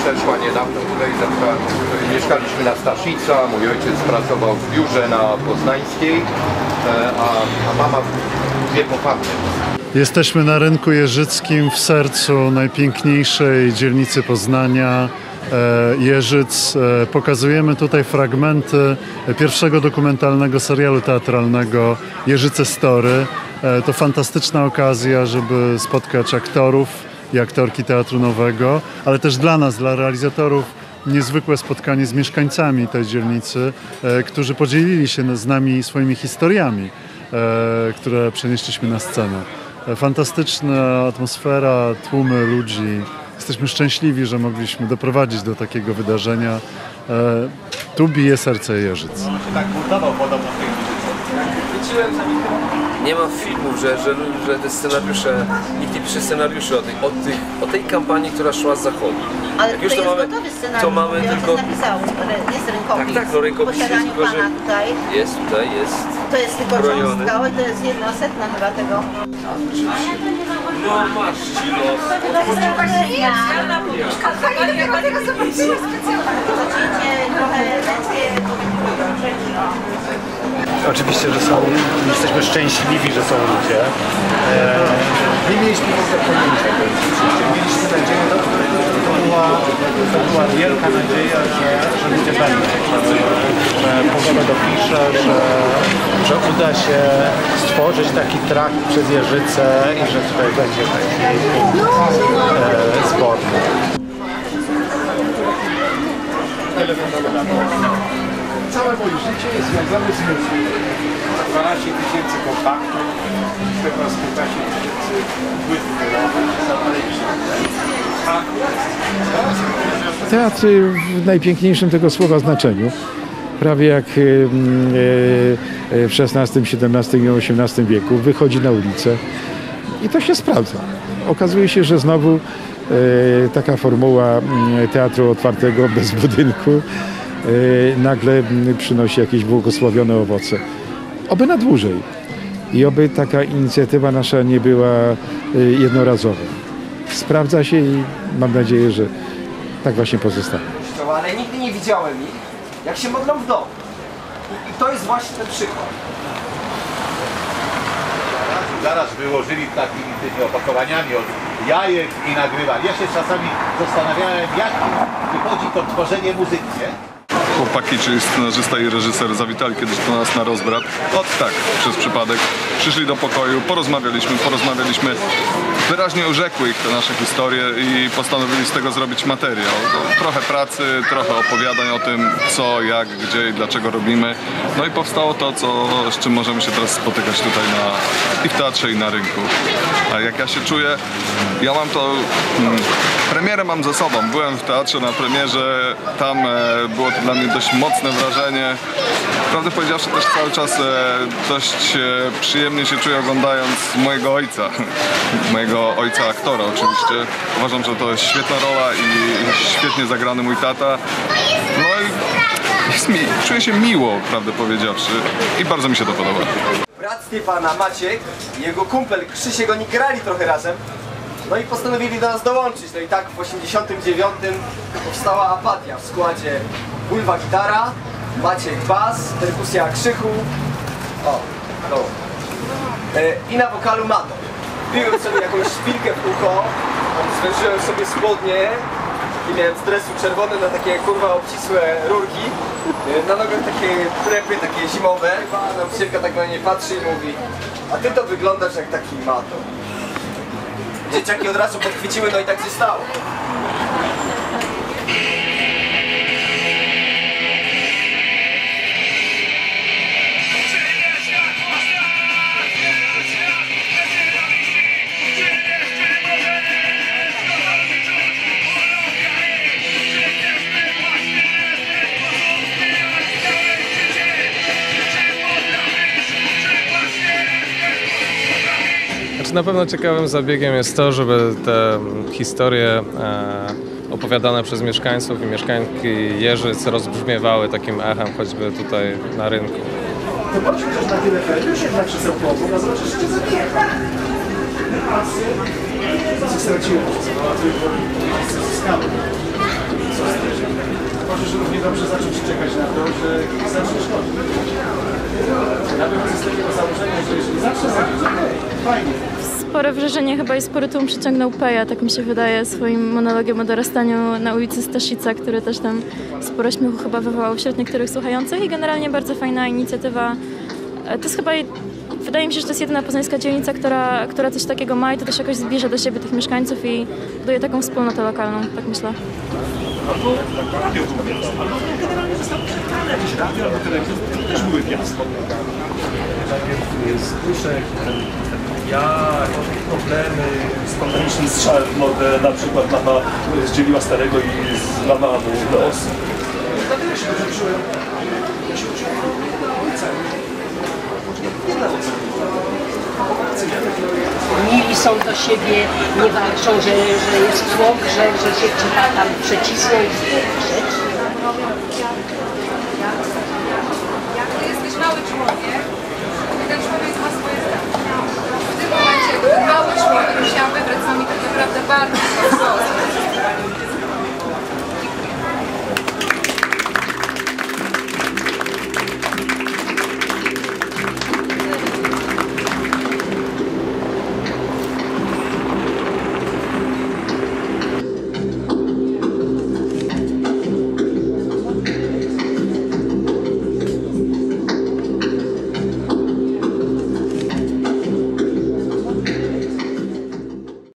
Przeszła niedawno tutaj, zaczęła, mieszkaliśmy na Staszica, mój ojciec pracował w biurze na Poznańskiej, e, a, a mama w Wielkopatnie. Jesteśmy na rynku jeżyckim w sercu najpiękniejszej dzielnicy Poznania, e, Jeżyc. E, pokazujemy tutaj fragmenty pierwszego dokumentalnego serialu teatralnego Jeżyce Story. E, To fantastyczna okazja, żeby spotkać aktorów i aktorki Teatru Nowego, ale też dla nas, dla realizatorów, niezwykłe spotkanie z mieszkańcami tej dzielnicy, e, którzy podzielili się z nami swoimi historiami, e, które przenieśliśmy na scenę. Fantastyczna atmosfera, tłumy ludzi. Jesteśmy szczęśliwi, że mogliśmy doprowadzić do takiego wydarzenia. Tu bije serce Jeżyc. Nie ma filmów, że, że, że te scenariusze, nikt nie pisze scenariuszy o tej, o, tych, o tej kampanii, która szła z zachodu. Ale Jak już już to to jest mamy, to mamy ja tylko... napisał, jest rękopis. Tak, tak, no rękopis jest, tylko że- pana tutaj. Jest tutaj, jest. To jest tylko broniony. cząstka, ale to jest jedna setna chyba tego. No masz ci los. Zacznijcie trochę męskie rzeczy. Oczywiście, że są, jesteśmy szczęśliwi, że są ludzie. Nie mieliśmy w ogóle pojęcia, mieliśmy nadzieję, to, to, była, to była wielka nadzieja, że, że ludzie będą, że, że pogoda dopisze, że, że uda się stworzyć taki trakt przez Jeżycę i że tutaj będzie taki e, zborny. Całe moje życie jest związane z muzyką. 12 tysięcy kontaktów, z tego 15 tysięcy płyt Teatr w najpiękniejszym tego słowa znaczeniu. Prawie jak y, y, w XVI, XVII i XVIII wieku wychodzi na ulicę i to się sprawdza. Okazuje się, że znowu y, taka formuła y, teatru otwartego bez budynku nagle y, przynosi jakieś błogosławione owoce. Oby na dłużej. I oby taka inicjatywa nasza nie była y, jednorazowa. Sprawdza się i mam nadzieję, że tak właśnie pozostanie. ale nigdy nie widziałem ich, jak się modlą w domu. I, I to jest właśnie ten przykład. Zaraz wyłożyli takimi tymi opakowaniami od jajek i nagrywali. Ja się czasami zastanawiałem, jak wychodzi to tworzenie muzyki, nie? Chłopaki, czyli scenarzysta i reżyser zawitali kiedyś do nas na rozbrat. Ot tak, przez przypadek. Przyszli do pokoju, porozmawialiśmy, porozmawialiśmy. Wyraźnie urzekły ich te nasze historie i postanowili z tego zrobić materiał. Trochę pracy, trochę opowiadań o tym, co, jak, gdzie i dlaczego robimy. No i powstało to, co, z czym możemy się teraz spotykać tutaj na, i w teatrze, i na rynku. A jak ja się czuję, ja mam to... Mm, premierę mam za sobą. Byłem w teatrze na premierze, tam e, było to dla mnie dość mocne wrażenie. Prawdę powiedziawszy też cały czas e, dość e, przyjemnie się czuję oglądając mojego ojca. mojego ojca aktora oczywiście. Uważam, że to jest świetna rola i świetnie zagrany mój tata. No i jest mi, czuję się miło, prawdę powiedziawszy i bardzo mi się to podoba. Brat Stefana, Maciek jego kumpel Krzysiek, oni grali trochę razem. No i postanowili do nas dołączyć. No i tak w 89 powstała apatia w składzie Bulwa gitara, Maciek bas, perkusja Krzychu. O, no. I na wokalu Mato. Biłem sobie jakąś szpilkę w ucho, zwężyłem sobie spodnie i miałem z dresu czerwone na takie kurwa obcisłe rurki. E, Na nogach takie prepy, takie zimowe. Nauczycielka tak na mnie patrzy i mówi a ty to wyglądasz jak taki Mato. Dzieciaki od razu podchwyciły, no i tak się Znaczy na pewno ciekawym zabiegiem jest to, żeby te historie e, opowiadane przez mieszkańców i mieszkańki Jeżyc rozbrzmiewały takim echem choćby tutaj na rynku. Zobaczmy też na tyle już jednak, że są na zobaczysz, że zabiega. pracy, straciłem to, co zyskałem. Co Możesz równie dobrze zacząć czekać na to, że zaczniesz chodzić. Ja wychodzę z takiego założenia, że jeżeli zacznę chodzić, okej, fajnie. Spore wrażenie chyba i spory tłum przyciągnął Peja, tak mi się wydaje, swoim monologiem o dorastaniu na ulicy Staszica, który też tam sporo śmiechu chyba wywołał wśród niektórych słuchających i generalnie bardzo fajna inicjatywa. E, To jest chyba, wydaje mi się, że to jest jedyna poznańska dzielnica, która, która coś takiego ma i to też jakoś zbliża do siebie tych mieszkańców i buduje taką wspólnotę lokalną, tak myślę. Jakieś radio albo telewizja też były gwiazdą. Najpierw słyszę ten, ten ja, problemy, spontaniczny strzał w nogę, na przykład mama zdzieliła starego i złamała mu nos. Dlatego się dobrze czułem. Ja się uczyłem ojca. Mili są do siebie, nie walczą, że, że jest tłok, że, że się trzeba tam przecisnąć. Jak ty jesteś mały człowiek, i ten człowiek ma swoje zdanie. W tym momencie, gdy mały człowiek musiał wybrać z nami tak naprawdę bardzo